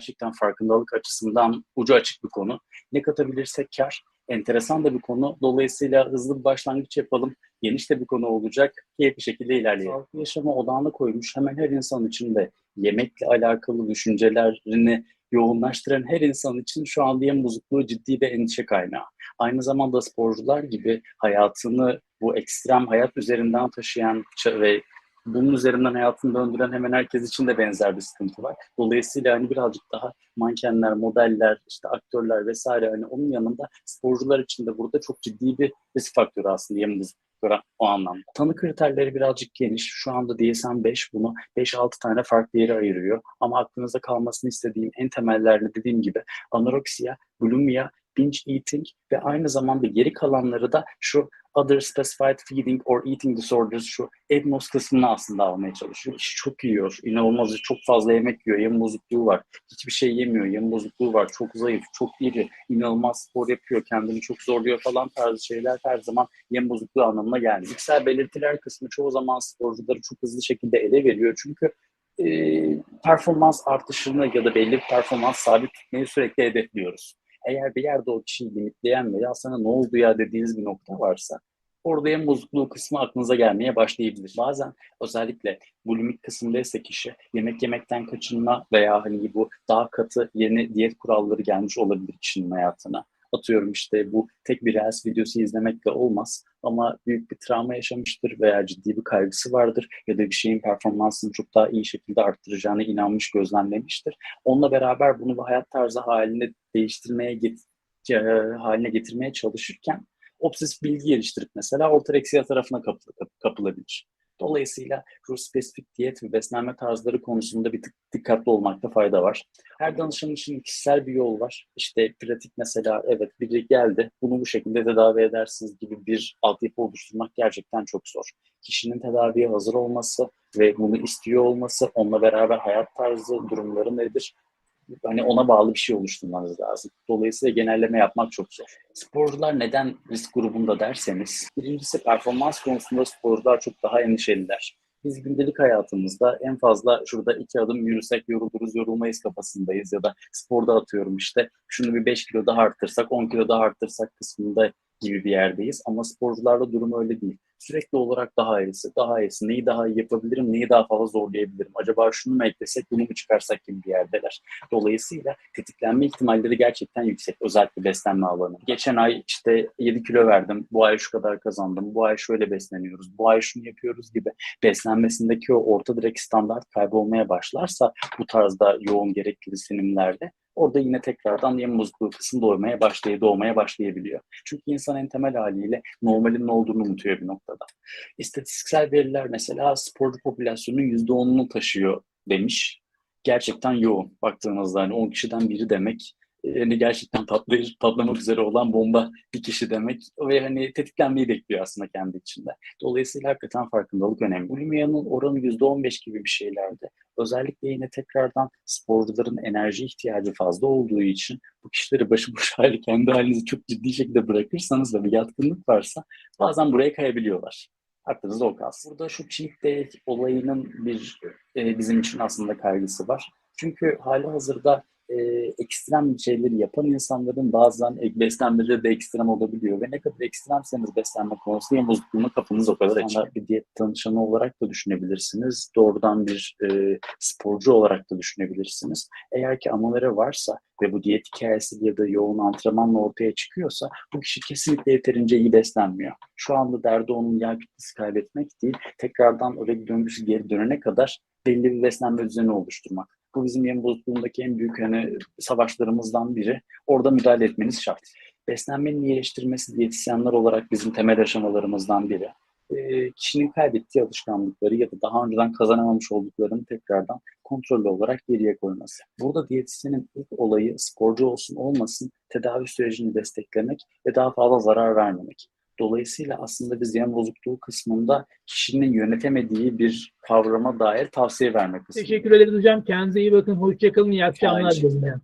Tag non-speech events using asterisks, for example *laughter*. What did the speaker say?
gerçekten farkındalık açısından ucu açık bir konu. Ne katabilirsek kar. Enteresan da bir konu. Dolayısıyla hızlı bir başlangıç yapalım. Geniş de bir konu olacak. Keyifli şekilde ilerleyelim. Sağlıklı yaşama odağına koymuş hemen her insan için de yemekle alakalı düşüncelerini yoğunlaştıran her insan için şu an yem bozukluğu ciddi bir endişe kaynağı. Aynı zamanda sporcular gibi hayatını bu ekstrem hayat üzerinden taşıyan ve bunun üzerinden hayatını döndüren hemen herkes için de benzer bir sıkıntı var. Dolayısıyla hani birazcık daha mankenler, modeller, işte aktörler vesaire hani onun yanında sporcular için de burada çok ciddi bir risk faktörü aslında bozukluğu o anlamda. Tanı kriterleri birazcık geniş. Şu anda DSM-5 bunu 5-6 tane farklı yere ayırıyor. Ama aklınızda kalmasını istediğim en temellerini dediğim gibi anoreksiya, bulimia, binge eating ve aynı zamanda geri kalanları da şu other specified feeding or eating disorders şu EDMOS kısmını aslında almaya çalışıyor. Kişi çok yiyor, inanılmaz çok fazla yemek yiyor, yem bozukluğu var. Hiçbir şey yemiyor, yem bozukluğu var, çok zayıf, çok iri, inanılmaz spor yapıyor, kendini çok zorluyor falan tarzı şeyler her zaman yem bozukluğu anlamına gelmiyor. İçsel belirtiler kısmı çoğu zaman sporcuları çok hızlı şekilde ele veriyor. Çünkü performans artışını ya da belli bir performans sabit tutmayı sürekli hedefliyoruz eğer bir yerde o kişiyi limitleyen ve ya sana ne oldu ya dediğiniz bir nokta varsa orada en bozukluğu kısmı aklınıza gelmeye başlayabilir. Bazen özellikle bulimik kısımdaysa kişi yemek yemekten kaçınma veya hani bu daha katı yeni diyet kuralları gelmiş olabilir kişinin hayatına. Atıyorum işte bu tek bir Reels videosu izlemekle olmaz ama büyük bir travma yaşamıştır veya ciddi bir kaygısı vardır ya da bir şeyin performansını çok daha iyi şekilde arttıracağına inanmış, gözlemlemiştir. Onunla beraber bunu bir hayat tarzı haline değiştirmeye get haline getirmeye çalışırken obsesif bilgi geliştirip mesela ortoreksiya tarafına kapı, kapılabilir. Dolayısıyla şu spesifik diyet ve beslenme tarzları konusunda bir tık dikkatli olmakta fayda var. Her danışan için kişisel bir yol var. İşte pratik mesela evet biri geldi bunu bu şekilde tedavi edersiniz gibi bir altyapı oluşturmak gerçekten çok zor. Kişinin tedaviye hazır olması ve bunu istiyor olması, onunla beraber hayat tarzı durumları nedir? Hani ona bağlı bir şey oluşturmanız lazım. Dolayısıyla genelleme yapmak çok zor. Sporcular neden risk grubunda derseniz, birincisi performans konusunda sporcular çok daha endişeliler. Biz gündelik hayatımızda en fazla şurada iki adım yürüsek yoruluruz, yorulmayız kafasındayız ya da sporda atıyorum işte şunu bir 5 kilo daha arttırsak, 10 kilo daha arttırsak kısmında gibi bir yerdeyiz. Ama sporcularda durum öyle değil. Sürekli olarak daha iyisi, daha iyisi, neyi daha iyi yapabilirim, neyi daha fazla zorlayabilirim, acaba şunu mu eklesek, bunu mu çıkarsak gibi bir yerdeler. Dolayısıyla tetiklenme ihtimalleri gerçekten yüksek, özellikle beslenme alanı. Geçen ay işte 7 kilo verdim, bu ay şu kadar kazandım, bu ay şöyle besleniyoruz, bu ay şunu yapıyoruz gibi beslenmesindeki o orta direkt standart kaybolmaya başlarsa bu tarzda yoğun gereksinimlerde orada yine tekrardan yem bozukluğu kısmı doğmaya başlay doğmaya başlayabiliyor. Çünkü insan en temel haliyle normalin ne olduğunu unutuyor bir noktada. İstatistiksel veriler mesela sporcu popülasyonunun %10'unu taşıyor demiş. Gerçekten yoğun. Baktığınızda hani 10 kişiden biri demek yani gerçekten patlayır, patlamak üzere olan bomba bir kişi demek ve hani tetiklenmeyi bekliyor aslında kendi içinde. Dolayısıyla hakikaten farkındalık önemli. Bulimia'nın oranı %15 gibi bir şeylerde. Özellikle yine tekrardan sporcuların enerji ihtiyacı fazla olduğu için bu kişileri başıboş *laughs* hali kendi halinizi çok ciddi şekilde bırakırsanız da bir yatkınlık varsa bazen buraya kayabiliyorlar. Aklınızda o kalsın. Burada şu cheat day olayının bir e, bizim için aslında kaygısı var. Çünkü hali hazırda e, ekstrem şeyleri yapan insanların bazen beslenmeleri de ekstrem olabiliyor ve ne kadar ekstremseniz beslenme konusunda bozukluğuna kapınız o kadar açık. Bir diyet danışanı olarak da düşünebilirsiniz. Doğrudan bir e, sporcu olarak da düşünebilirsiniz. Eğer ki anomali varsa ve bu diyet hikayesi ya da yoğun antrenmanla ortaya çıkıyorsa bu kişi kesinlikle yeterince iyi beslenmiyor. Şu anda derdi onun yağ kütlesi kaybetmek değil, tekrardan öyle döngüsü geri dönene kadar belli bir beslenme düzeni oluşturmak. Bu bizim yem bozukluğundaki en büyük hani savaşlarımızdan biri. Orada müdahale etmeniz şart. Beslenmenin iyileştirmesi diyetisyenler olarak bizim temel aşamalarımızdan biri. E, kişinin kaybettiği alışkanlıkları ya da daha önceden kazanamamış olduklarını tekrardan kontrollü olarak geriye koyması. Burada diyetisyenin ilk olayı sporcu olsun olmasın tedavi sürecini desteklemek ve daha fazla zarar vermemek. Dolayısıyla aslında biz yem bozukluğu kısmında kişinin yönetemediği bir kavrama dair tavsiye vermek Teşekkür ederiz hocam. Kendinize iyi bakın. Hoşçakalın. İyi akşamlar. Şekilde.